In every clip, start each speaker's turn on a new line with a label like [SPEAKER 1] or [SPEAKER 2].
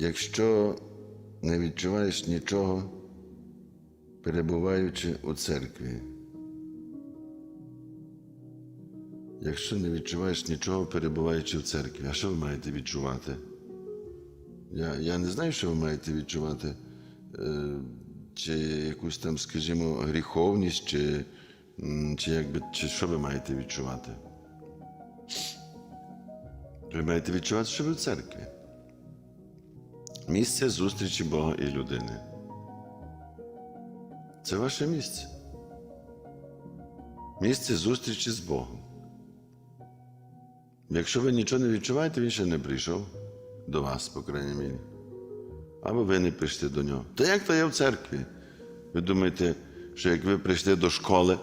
[SPEAKER 1] Якщо не відчуваєш нічого, перебуваючи у церкві. Якщо не відчуваєш нічого, перебуваючи в церкві, а що ви маєте відчувати? Я, я не знаю, що ви маєте відчувати. Е, чи якусь там, скажімо, гріховність, чи, чи, якби, чи що ви маєте відчувати? Ви маєте відчувати, що ви в церкві. Місце зустрічі Бога і людини. Це ваше місце. Місце зустрічі з Богом. Якщо ви нічого не відчуваєте, він ще не прийшов до вас, по крайній мірі. Або ви не прийшли до нього. Та як то я в церкві? Ви думаєте, що як ви прийшли до школи,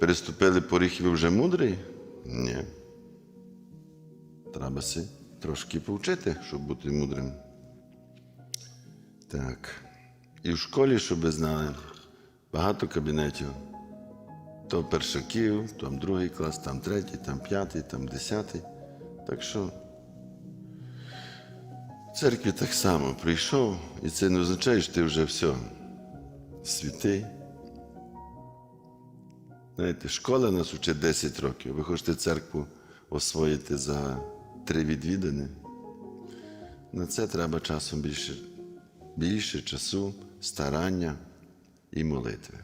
[SPEAKER 1] переступили поріг і ви вже мудрий? Ні. Треба си трошки повчити, щоб бути мудрим. Так. І в школі, щоб ви знали, багато кабінетів. То першаків, там другий клас, там третій, там п'ятий, там десятий. Так що в церкві так само прийшов, і це не означає, що ти вже все святий. Знаєте, школа нас вчить 10 років. Ви хочете церкву освоїти за три відвідини. На це треба часом більше, більше часу, старання і молитви.